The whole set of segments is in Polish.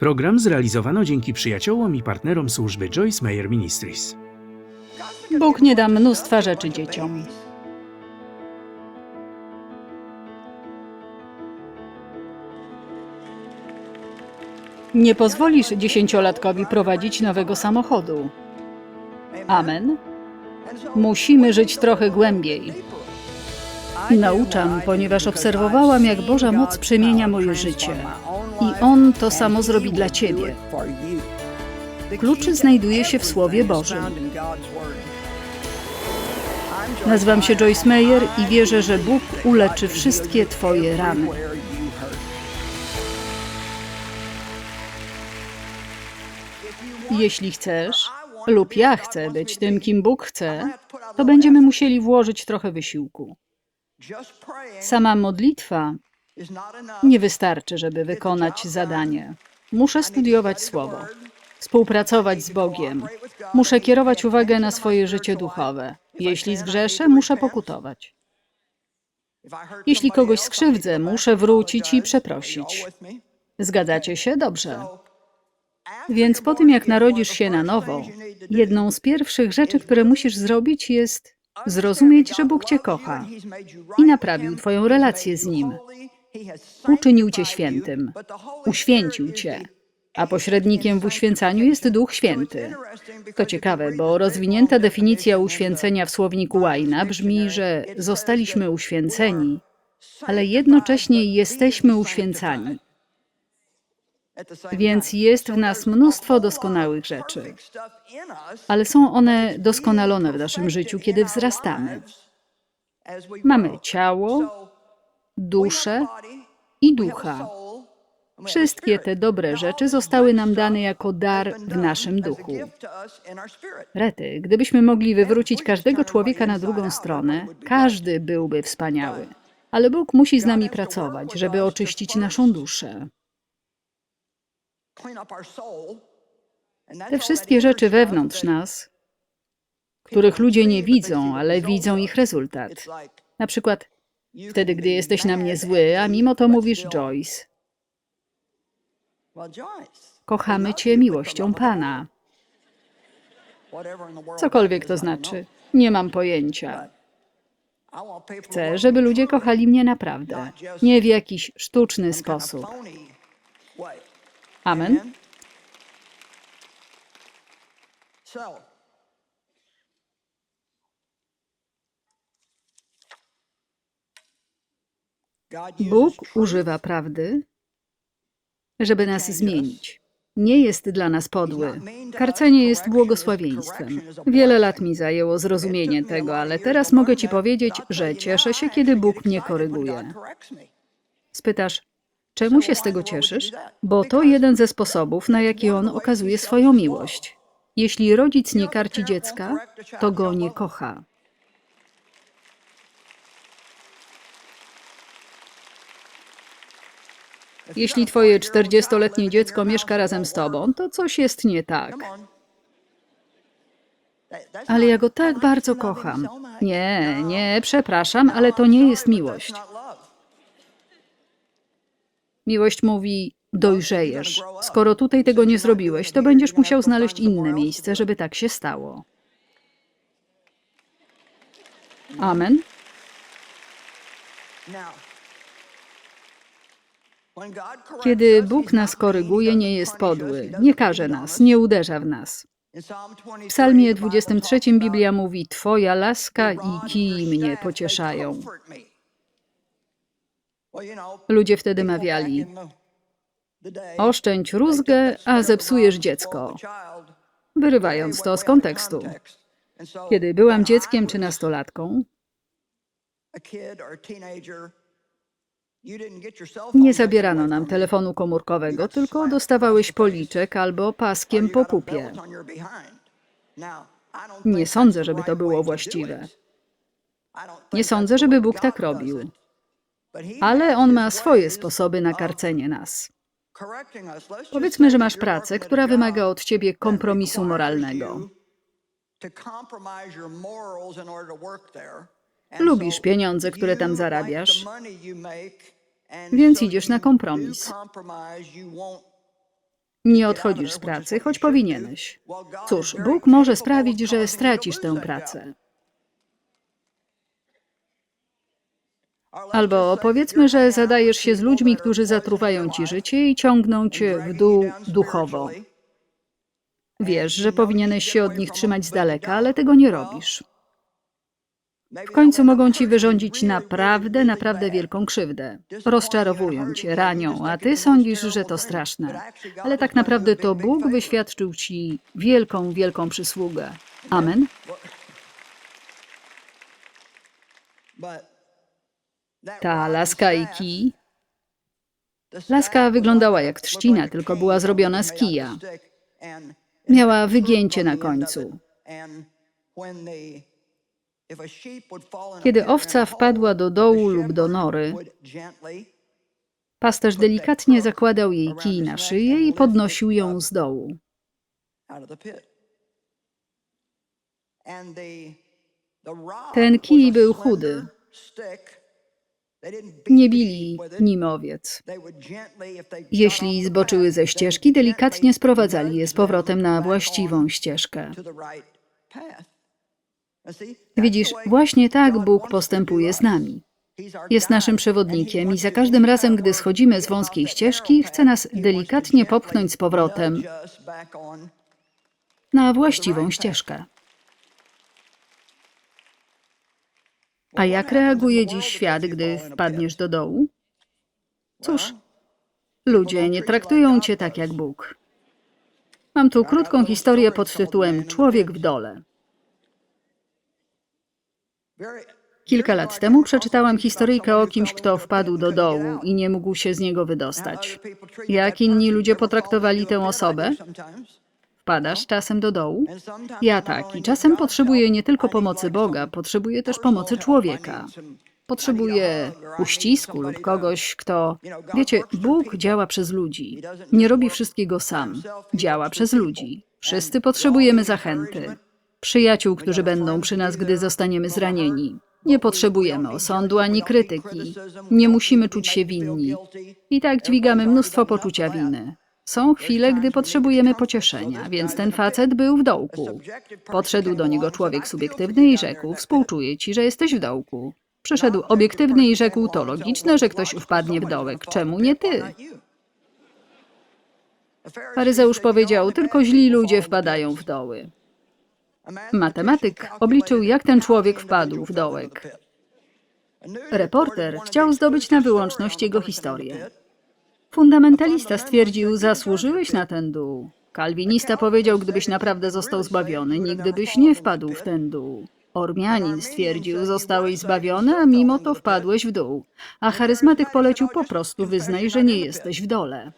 Program zrealizowano dzięki przyjaciołom i partnerom służby Joyce Meyer Ministries. Bóg nie da mnóstwa rzeczy dzieciom. Nie pozwolisz dziesięciolatkowi prowadzić nowego samochodu. Amen. Musimy żyć trochę głębiej. Nauczam, ponieważ obserwowałam, jak Boża moc przemienia moje życie. I On to samo zrobi dla ciebie. Klucz znajduje się w Słowie Bożym. Nazywam się Joyce Meyer i wierzę, że Bóg uleczy wszystkie Twoje rany. Jeśli chcesz, lub ja chcę być tym, kim Bóg chce, to będziemy musieli włożyć trochę wysiłku. Sama modlitwa nie wystarczy, żeby wykonać zadanie. Muszę studiować Słowo, współpracować z Bogiem. Muszę kierować uwagę na swoje życie duchowe. Jeśli zgrzeszę, muszę pokutować. Jeśli kogoś skrzywdzę, muszę wrócić i przeprosić. Zgadzacie się? Dobrze. Więc po tym, jak narodzisz się na nowo, jedną z pierwszych rzeczy, które musisz zrobić, jest zrozumieć, że Bóg Cię kocha i naprawił Twoją relację z Nim. Uczynił Cię świętym, uświęcił Cię, a pośrednikiem w uświęcaniu jest Duch Święty. To ciekawe, bo rozwinięta definicja uświęcenia w słowniku Łajna brzmi, że zostaliśmy uświęceni, ale jednocześnie jesteśmy uświęcani. Więc jest w nas mnóstwo doskonałych rzeczy, ale są one doskonalone w naszym życiu, kiedy wzrastamy. Mamy ciało, duszę i ducha. Wszystkie te dobre rzeczy zostały nam dane jako dar w naszym duchu. Rety, gdybyśmy mogli wywrócić każdego człowieka na drugą stronę, każdy byłby wspaniały. Ale Bóg musi z nami pracować, żeby oczyścić naszą duszę. Te wszystkie rzeczy wewnątrz nas, których ludzie nie widzą, ale widzą ich rezultat. Na przykład wtedy, gdy jesteś na mnie zły, a mimo to mówisz Joyce. Kochamy Cię miłością Pana. Cokolwiek to znaczy, nie mam pojęcia. Chcę, żeby ludzie kochali mnie naprawdę, nie w jakiś sztuczny sposób. Amen. Bóg używa prawdy, żeby nas zmienić. Nie jest dla nas podły. Karcenie jest błogosławieństwem. Wiele lat mi zajęło zrozumienie tego, ale teraz mogę Ci powiedzieć, że cieszę się, kiedy Bóg mnie koryguje. Spytasz, czemu się z tego cieszysz? Bo to jeden ze sposobów, na jaki On okazuje swoją miłość. Jeśli rodzic nie karci dziecka, to go nie kocha. Jeśli twoje 40-letnie dziecko mieszka razem z tobą, to coś jest nie tak. Ale ja go tak bardzo kocham. Nie, nie, przepraszam, ale to nie jest miłość. Miłość mówi: dojrzejesz. Skoro tutaj tego nie zrobiłeś, to będziesz musiał znaleźć inne miejsce, żeby tak się stało. Amen. Kiedy Bóg nas koryguje, nie jest podły, nie karze nas, nie uderza w nas. W Psalmie 23 Biblia mówi: Twoja laska i kij mnie pocieszają. Ludzie wtedy mawiali: Oszczędź rózgę, a zepsujesz dziecko, wyrywając to z kontekstu. Kiedy byłam dzieckiem czy nastolatką, nie zabierano nam telefonu komórkowego, tylko dostawałeś policzek albo paskiem po pupie. Nie sądzę, żeby to było właściwe. Nie sądzę, żeby Bóg tak robił. Ale On ma swoje sposoby na karcenie nas. Powiedzmy, że masz pracę, która wymaga od ciebie kompromisu moralnego. Lubisz pieniądze, które tam zarabiasz, więc idziesz na kompromis. Nie odchodzisz z pracy, choć powinieneś. Cóż, Bóg może sprawić, że stracisz tę pracę. Albo powiedzmy, że zadajesz się z ludźmi, którzy zatruwają ci życie i ciągną cię w dół duchowo. Wiesz, że powinieneś się od nich trzymać z daleka, ale tego nie robisz. W końcu mogą ci wyrządzić naprawdę, naprawdę wielką krzywdę. Rozczarowują cię, ranią, a ty sądzisz, że to straszne. Ale tak naprawdę to Bóg wyświadczył ci wielką, wielką przysługę. Amen. Ta laska i kij. Laska wyglądała jak trzcina, tylko była zrobiona z kija. Miała wygięcie na końcu. Kiedy owca wpadła do dołu lub do nory, pasterz delikatnie zakładał jej kij na szyję i podnosił ją z dołu. Ten kij był chudy. Nie bili nim owiec. Jeśli zboczyły ze ścieżki, delikatnie sprowadzali je z powrotem na właściwą ścieżkę. Widzisz, właśnie tak Bóg postępuje z nami. Jest naszym przewodnikiem i za każdym razem, gdy schodzimy z wąskiej ścieżki, chce nas delikatnie popchnąć z powrotem na właściwą ścieżkę. A jak reaguje dziś świat, gdy wpadniesz do dołu? Cóż, ludzie nie traktują cię tak jak Bóg. Mam tu krótką historię pod tytułem Człowiek w dole. Kilka lat temu przeczytałam historyjkę o kimś, kto wpadł do dołu i nie mógł się z niego wydostać. Jak inni ludzie potraktowali tę osobę? Wpadasz czasem do dołu? Ja tak, i czasem potrzebuję nie tylko pomocy Boga, potrzebuję też pomocy człowieka. Potrzebuję uścisku lub kogoś, kto. Wiecie, Bóg działa przez ludzi. Nie robi wszystkiego sam. Działa przez ludzi. Wszyscy potrzebujemy zachęty. Przyjaciół, którzy będą przy nas, gdy zostaniemy zranieni. Nie potrzebujemy osądu ani krytyki. Nie musimy czuć się winni. I tak dźwigamy mnóstwo poczucia winy. Są chwile, gdy potrzebujemy pocieszenia, więc ten facet był w dołku. Podszedł do niego człowiek subiektywny i rzekł: Współczuję ci, że jesteś w dołku. Przyszedł obiektywny i rzekł: To logiczne, że ktoś wpadnie w dołek. Czemu nie ty? Faryzeusz powiedział: Tylko źli ludzie wpadają w doły. Matematyk obliczył, jak ten człowiek wpadł w dołek. Reporter chciał zdobyć na wyłączność jego historię. Fundamentalista stwierdził, zasłużyłeś na ten dół. Kalwinista powiedział, gdybyś naprawdę został zbawiony, nigdy byś nie wpadł w ten dół. Ormianin stwierdził, zostałeś zbawiony, a mimo to wpadłeś w dół. A charyzmatyk polecił po prostu wyznaj, że nie jesteś w dole.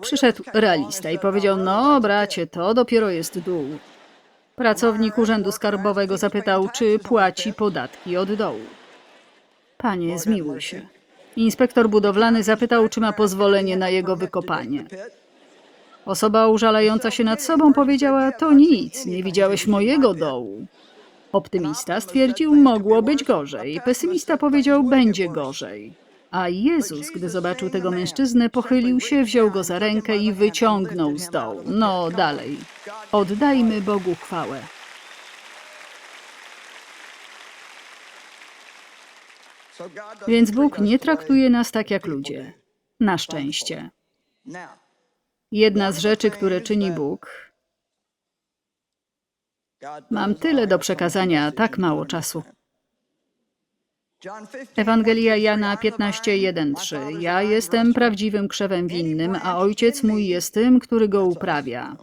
Przyszedł realista i powiedział, no bracie, to dopiero jest dół. Pracownik urzędu skarbowego zapytał, czy płaci podatki od dołu. Panie, zmiłuj się. Inspektor budowlany zapytał, czy ma pozwolenie na jego wykopanie. Osoba użalająca się nad sobą powiedziała, to nic, nie widziałeś mojego dołu. Optymista stwierdził, mogło być gorzej. Pesymista powiedział, będzie gorzej. A Jezus, gdy zobaczył tego mężczyznę, pochylił się, wziął go za rękę i wyciągnął z dołu. No dalej. Oddajmy Bogu chwałę. Więc Bóg nie traktuje nas tak jak ludzie. Na szczęście. Jedna z rzeczy, które czyni Bóg. Mam tyle do przekazania, tak mało czasu. Ewangelia Jana 15:1-3. Ja jestem prawdziwym krzewem winnym, a ojciec mój jest tym, który go uprawia.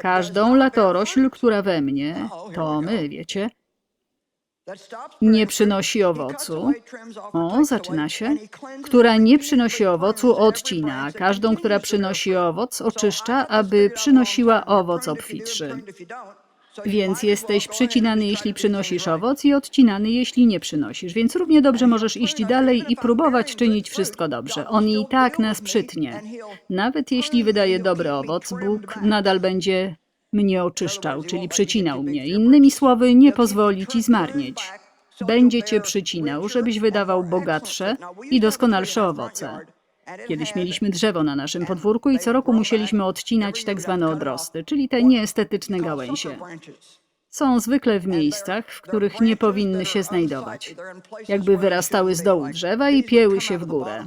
Każdą latorośl, która we mnie, to my, wiecie, nie przynosi owocu. O, zaczyna się. Która nie przynosi owocu, odcina. a Każdą, która przynosi owoc, oczyszcza, aby przynosiła owoc obfitszy. Więc jesteś przycinany, jeśli przynosisz owoc i odcinany, jeśli nie przynosisz. Więc równie dobrze możesz iść dalej i próbować czynić wszystko dobrze. On i tak nas przytnie. Nawet jeśli wydaje dobry owoc, Bóg nadal będzie mnie oczyszczał, czyli przycinał mnie. Innymi słowy, nie pozwoli ci zmarnieć. będzie cię przycinał, żebyś wydawał bogatsze i doskonalsze owoce. Kiedyś mieliśmy drzewo na naszym podwórku i co roku musieliśmy odcinać tak zwane odrosty, czyli te nieestetyczne gałęzie. Są zwykle w miejscach, w których nie powinny się znajdować. Jakby wyrastały z dołu drzewa i pieły się w górę.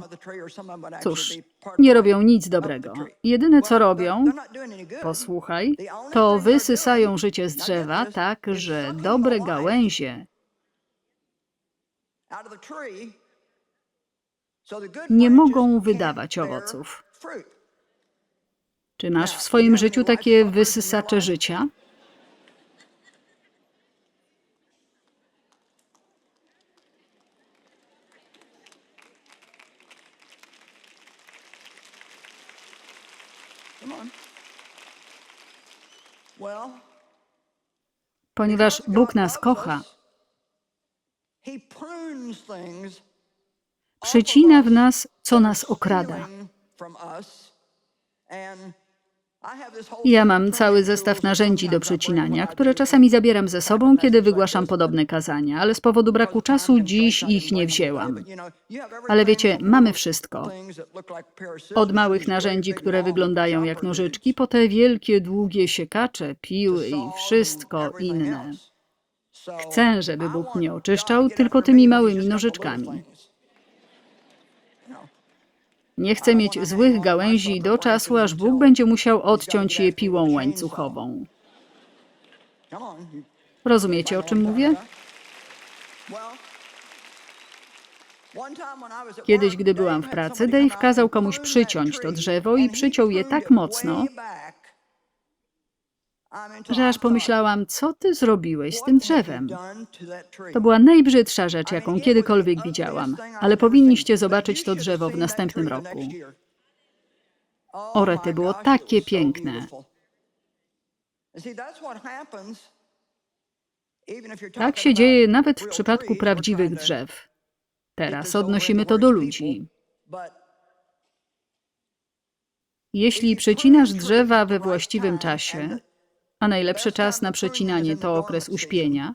Cóż, nie robią nic dobrego. Jedyne co robią, posłuchaj, to wysysają życie z drzewa tak, że dobre gałęzie nie mogą wydawać owoców. Czy masz w swoim życiu takie wysysacze życia? Ponieważ Bóg nas kocha, przycina w nas, co nas okrada. Ja mam cały zestaw narzędzi do przecinania, które czasami zabieram ze sobą, kiedy wygłaszam podobne kazania, ale z powodu braku czasu dziś ich nie wzięłam. Ale wiecie, mamy wszystko. Od małych narzędzi, które wyglądają jak nożyczki, po te wielkie, długie siekacze, piły i wszystko inne. Chcę, żeby Bóg mnie oczyszczał tylko tymi małymi nożyczkami. Nie chcę mieć złych gałęzi do czasu, aż Bóg będzie musiał odciąć je piłą łańcuchową. Rozumiecie, o czym mówię? Kiedyś, gdy byłam w pracy, Dave kazał komuś przyciąć to drzewo i przyciął je tak mocno, że aż pomyślałam, co ty zrobiłeś z tym drzewem? To była najbrzydsza rzecz, jaką kiedykolwiek widziałam, ale powinniście zobaczyć to drzewo w następnym roku. Orety było takie piękne. Tak się dzieje nawet w przypadku prawdziwych drzew. Teraz odnosimy to do ludzi. Jeśli przecinasz drzewa we właściwym czasie, a najlepszy czas na przecinanie to okres uśpienia,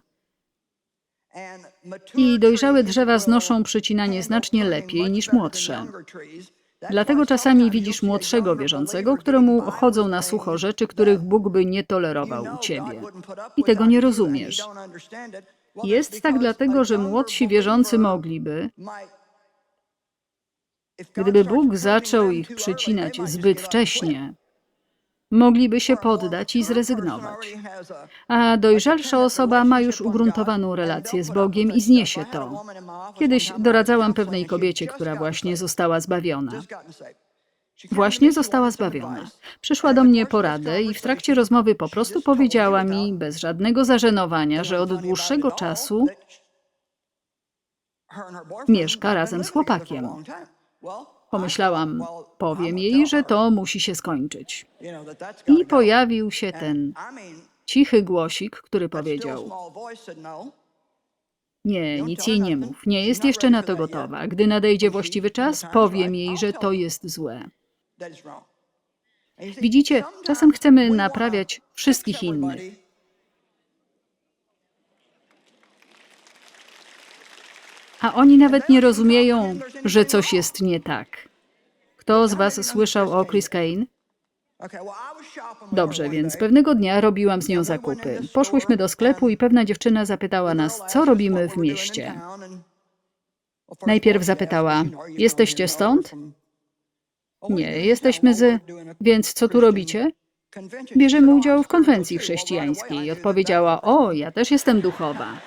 i dojrzałe drzewa znoszą przecinanie znacznie lepiej niż młodsze. Dlatego czasami widzisz młodszego wierzącego, któremu chodzą na sucho rzeczy, których Bóg by nie tolerował u ciebie. I tego nie rozumiesz. Jest tak dlatego, że młodsi wierzący mogliby, gdyby Bóg zaczął ich przycinać zbyt wcześnie, mogliby się poddać i zrezygnować. A dojrzalsza osoba ma już ugruntowaną relację z Bogiem i zniesie to. Kiedyś doradzałam pewnej kobiecie, która właśnie została zbawiona. Właśnie została zbawiona. Przyszła do mnie po radę i w trakcie rozmowy po prostu powiedziała mi, bez żadnego zażenowania, że od dłuższego czasu mieszka razem z chłopakiem. Pomyślałam, powiem jej, że to musi się skończyć. I pojawił się ten cichy głosik, który powiedział: Nie, nic jej nie mów, nie jest jeszcze na to gotowa. Gdy nadejdzie właściwy czas, powiem jej, że to jest złe. Widzicie, czasem chcemy naprawiać wszystkich innych. A oni nawet nie rozumieją, że coś jest nie tak. Kto z Was słyszał o Chris Kane? Dobrze, więc pewnego dnia robiłam z nią zakupy. Poszłyśmy do sklepu i pewna dziewczyna zapytała nas, co robimy w mieście. Najpierw zapytała, jesteście stąd? Nie, jesteśmy z... Więc co tu robicie? Bierzemy udział w konwencji chrześcijańskiej. Odpowiedziała, o, ja też jestem duchowa.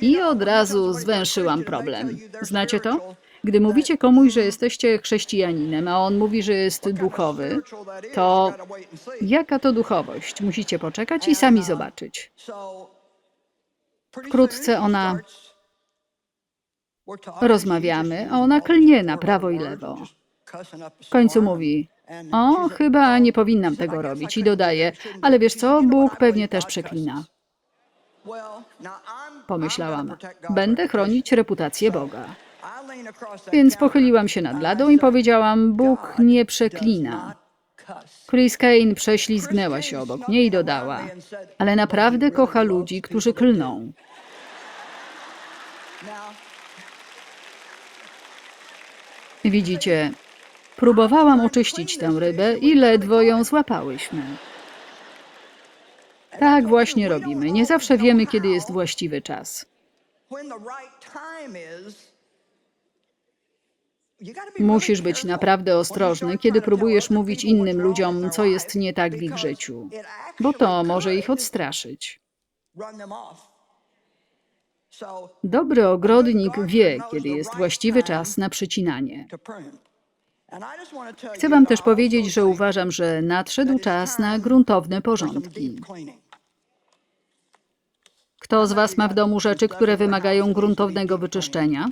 I od razu zwęszyłam problem. Znacie to? Gdy mówicie komuś, że jesteście chrześcijaninem, a on mówi, że jest duchowy, to jaka to duchowość? Musicie poczekać i sami zobaczyć. Wkrótce ona rozmawiamy, a ona klnie na prawo i lewo. W końcu mówi: O, chyba nie powinnam tego robić. I dodaje: Ale wiesz co, Bóg pewnie też przeklina. Pomyślałam: Będę chronić reputację Boga. Więc pochyliłam się nad ladą i powiedziałam: Bóg nie przeklina. Chris Kane prześlizgnęła się obok mnie i dodała: Ale naprawdę kocha ludzi, którzy klną. Widzicie, próbowałam oczyścić tę rybę i ledwo ją złapałyśmy. Tak właśnie robimy. Nie zawsze wiemy, kiedy jest właściwy czas. Musisz być naprawdę ostrożny, kiedy próbujesz mówić innym ludziom, co jest nie tak w ich życiu, bo to może ich odstraszyć. Dobry ogrodnik wie, kiedy jest właściwy czas na przycinanie. Chcę Wam też powiedzieć, że uważam, że nadszedł czas na gruntowne porządki. Kto z Was ma w domu rzeczy, które wymagają gruntownego wyczyszczenia?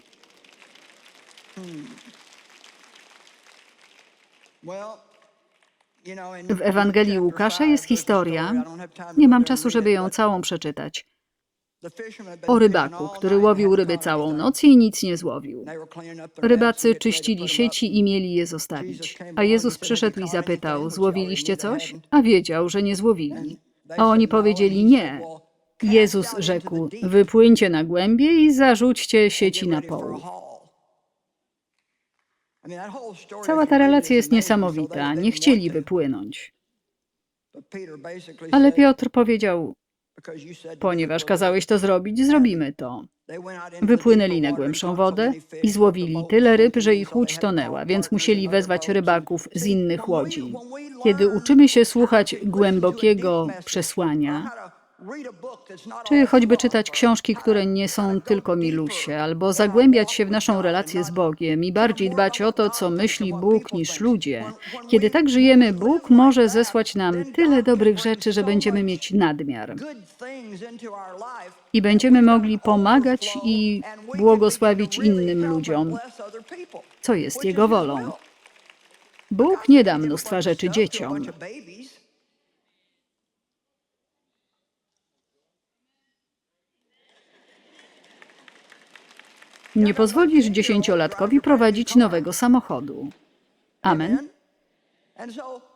W Ewangelii Łukasza jest historia, nie mam czasu, żeby ją całą przeczytać, o rybaku, który łowił ryby całą noc i nic nie złowił. Rybacy czyścili sieci i mieli je zostawić. A Jezus przyszedł i zapytał: Złowiliście coś? A wiedział, że nie złowili. A oni powiedzieli: Nie. Jezus rzekł: Wypłyńcie na głębie i zarzućcie sieci na połów. Cała ta relacja jest niesamowita. Nie chcieli wypłynąć. Ale Piotr powiedział: Ponieważ kazałeś to zrobić, zrobimy to. Wypłynęli na głębszą wodę i złowili tyle ryb, że ich łódź tonęła, więc musieli wezwać rybaków z innych łodzi. Kiedy uczymy się słuchać głębokiego przesłania, czy choćby czytać książki, które nie są tylko milusie, albo zagłębiać się w naszą relację z Bogiem i bardziej dbać o to, co myśli Bóg niż ludzie. Kiedy tak żyjemy, Bóg może zesłać nam tyle dobrych rzeczy, że będziemy mieć nadmiar. I będziemy mogli pomagać i błogosławić innym ludziom, co jest Jego wolą. Bóg nie da mnóstwa rzeczy dzieciom. Nie pozwolisz dziesięciolatkowi prowadzić nowego samochodu. Amen.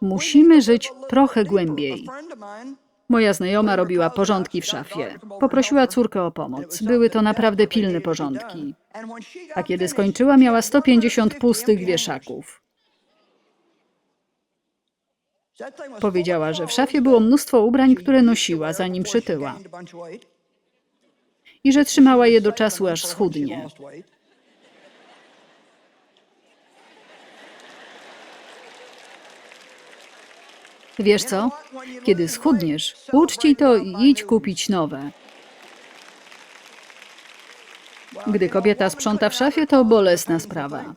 Musimy żyć trochę głębiej. Moja znajoma robiła porządki w szafie. Poprosiła córkę o pomoc. Były to naprawdę pilne porządki. A kiedy skończyła, miała 150 pustych wieszaków. Powiedziała, że w szafie było mnóstwo ubrań, które nosiła, zanim przytyła. I że trzymała je do czasu, aż schudnie. Wiesz co? Kiedy schudniesz, uczcij to i idź kupić nowe. Gdy kobieta sprząta w szafie, to bolesna sprawa.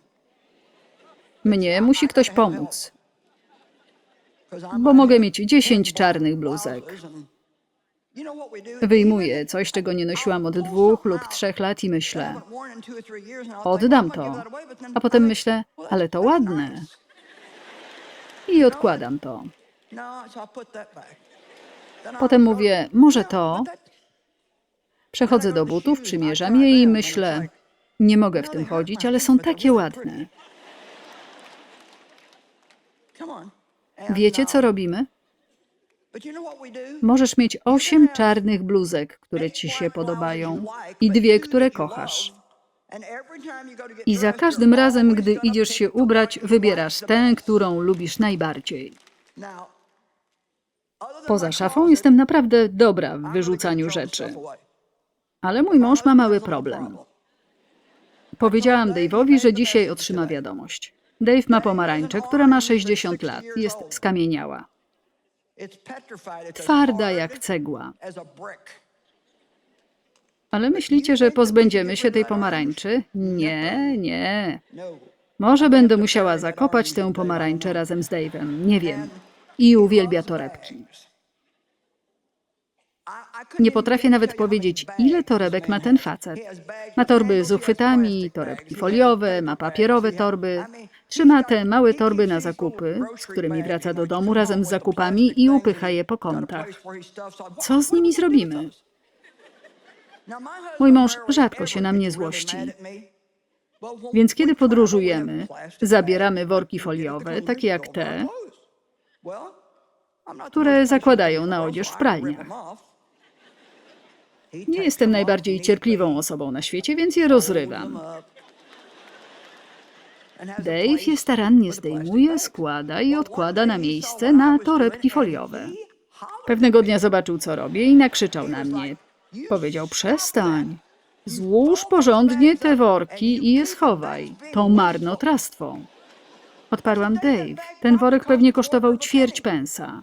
Mnie musi ktoś pomóc, bo mogę mieć 10 czarnych bluzek. Wyjmuję coś, czego nie nosiłam od dwóch lub trzech lat i myślę, oddam to. A potem myślę, ale to ładne. I odkładam to. Potem mówię, może to. Przechodzę do butów, przymierzam je i myślę, nie mogę w tym chodzić, ale są takie ładne. Wiecie, co robimy? Możesz mieć osiem czarnych bluzek, które ci się podobają, i dwie, które kochasz. I za każdym razem, gdy idziesz się ubrać, wybierasz tę, którą lubisz najbardziej. Poza szafą jestem naprawdę dobra w wyrzucaniu rzeczy. Ale mój mąż ma mały problem. Powiedziałam Dave'owi, że dzisiaj otrzyma wiadomość. Dave ma pomarańczę, która ma 60 lat. Jest skamieniała. Twarda jak cegła. Ale myślicie, że pozbędziemy się tej pomarańczy? Nie, nie. Może będę musiała zakopać tę pomarańczę razem z Dave'em. Nie wiem. I uwielbia torebki. Nie potrafię nawet powiedzieć, ile torebek ma ten facet. Ma torby z uchwytami, torebki foliowe, ma papierowe torby. Trzyma te małe torby na zakupy, z którymi wraca do domu razem z zakupami i upycha je po kątach. Co z nimi zrobimy? Mój mąż rzadko się na mnie złości. Więc kiedy podróżujemy, zabieramy worki foliowe, takie jak te, które zakładają na odzież w pralniach. Nie jestem najbardziej cierpliwą osobą na świecie, więc je rozrywam. Dave je starannie zdejmuje, składa i odkłada na miejsce na torebki foliowe. Pewnego dnia zobaczył, co robię i nakrzyczał na mnie. Powiedział, przestań. Złóż porządnie te worki i je schowaj. To marnotrawstwo. Odparłam, Dave, ten worek pewnie kosztował ćwierć pensa.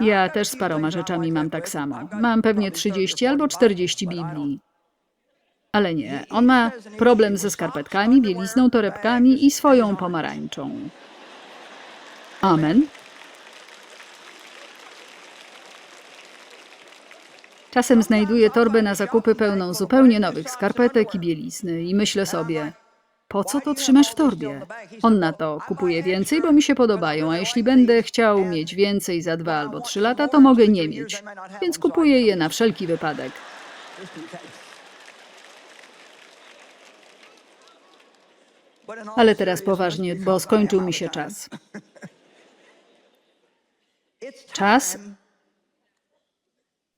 Ja też z paroma rzeczami mam tak samo. Mam pewnie 30 albo 40 Biblii. Ale nie, on ma problem ze skarpetkami, bielizną, torebkami i swoją pomarańczą. Amen. Czasem znajduję torbę na zakupy pełną zupełnie nowych skarpetek i bielizny i myślę sobie, po co to trzymasz w torbie? On na to kupuje więcej, bo mi się podobają, a jeśli będę chciał mieć więcej za dwa albo trzy lata, to mogę nie mieć. Więc kupuję je na wszelki wypadek. Ale teraz poważnie, bo skończył mi się czas. Czas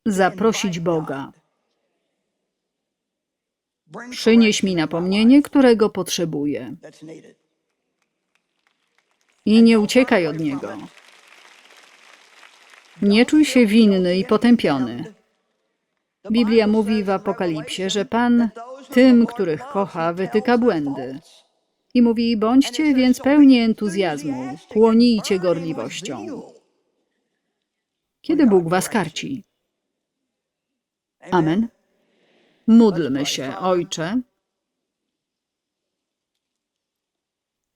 zaprosić Boga. Przynieś mi napomnienie, którego potrzebuję. I nie uciekaj od niego. Nie czuj się winny i potępiony. Biblia mówi w Apokalipsie, że Pan tym, których kocha, wytyka błędy. I mówi: bądźcie więc pełni entuzjazmu, płonijcie gorliwością. Kiedy Bóg was karci? Amen. Módlmy się, Ojcze.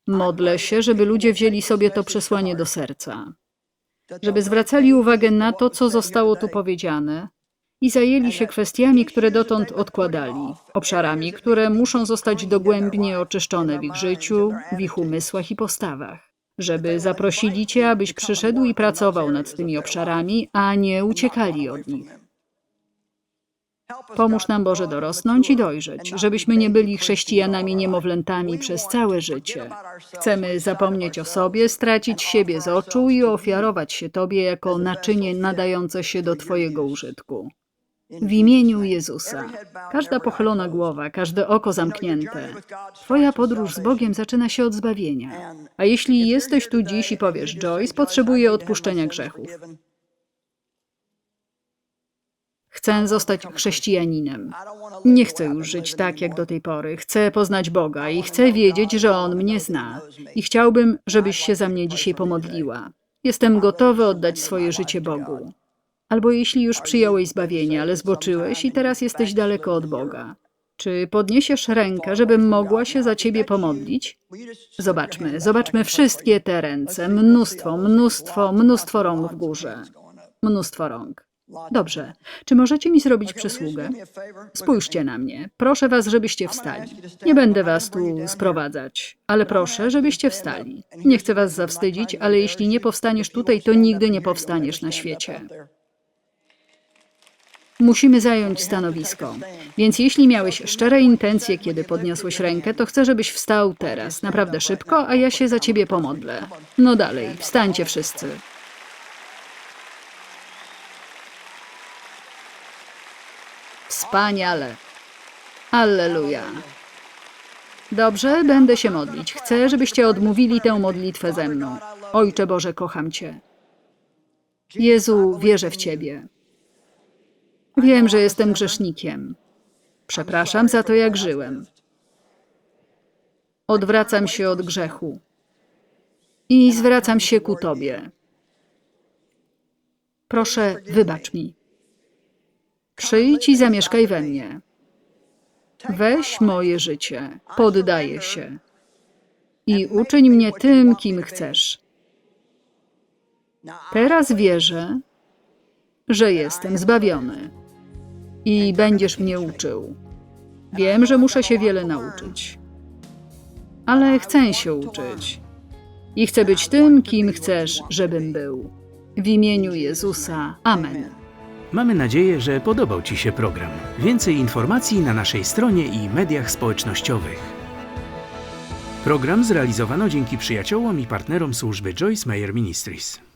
Modlę się, żeby ludzie wzięli sobie to przesłanie do serca, żeby zwracali uwagę na to, co zostało tu powiedziane i zajęli się kwestiami, które dotąd odkładali, obszarami, które muszą zostać dogłębnie oczyszczone w ich życiu, w ich umysłach i postawach. Żeby zaprosili Cię, abyś przyszedł i pracował nad tymi obszarami, a nie uciekali od nich. Pomóż nam, Boże, dorosnąć i dojrzeć, żebyśmy nie byli chrześcijanami niemowlętami przez całe życie. Chcemy zapomnieć o sobie, stracić siebie z oczu i ofiarować się Tobie jako naczynie nadające się do Twojego użytku. W imieniu Jezusa. Każda pochylona głowa, każde oko zamknięte. Twoja podróż z Bogiem zaczyna się od zbawienia. A jeśli jesteś tu dziś i powiesz, Joyce, potrzebuję odpuszczenia grzechów. Chcę zostać chrześcijaninem. Nie chcę już żyć tak, jak do tej pory. Chcę poznać Boga i chcę wiedzieć, że On mnie zna. I chciałbym, żebyś się za mnie dzisiaj pomodliła. Jestem gotowy oddać swoje życie Bogu. Albo jeśli już przyjąłeś zbawienie, ale zboczyłeś i teraz jesteś daleko od Boga. Czy podniesiesz rękę, żebym mogła się za ciebie pomodlić? Zobaczmy, zobaczmy wszystkie te ręce. Mnóstwo, mnóstwo, mnóstwo rąk w górze. Mnóstwo rąk. Dobrze. Czy możecie mi zrobić przysługę? Spójrzcie na mnie. Proszę was, żebyście wstali. Nie będę was tu sprowadzać, ale proszę, żebyście wstali. Nie chcę was zawstydzić, ale jeśli nie powstaniesz tutaj, to nigdy nie powstaniesz na świecie. Musimy zająć stanowisko. Więc jeśli miałeś szczere intencje, kiedy podniosłeś rękę, to chcę, żebyś wstał teraz, naprawdę szybko, a ja się za ciebie pomodlę. No dalej, wstańcie wszyscy. Wspaniale. Alleluja. Dobrze, będę się modlić. Chcę, żebyście odmówili tę modlitwę ze mną. Ojcze Boże, kocham Cię. Jezu, wierzę w Ciebie. Wiem, że jestem grzesznikiem. Przepraszam za to, jak żyłem. Odwracam się od grzechu i zwracam się ku Tobie. Proszę, wybacz mi. Przyjdź i zamieszkaj we mnie. Weź moje życie, poddaję się i uczyń mnie tym, kim chcesz. Teraz wierzę, że jestem zbawiony i będziesz mnie uczył. Wiem, że muszę się wiele nauczyć, ale chcę się uczyć i chcę być tym, kim chcesz, żebym był. W imieniu Jezusa. Amen. Mamy nadzieję, że podobał Ci się program. Więcej informacji na naszej stronie i mediach społecznościowych. Program zrealizowano dzięki przyjaciołom i partnerom służby Joyce Meyer Ministries.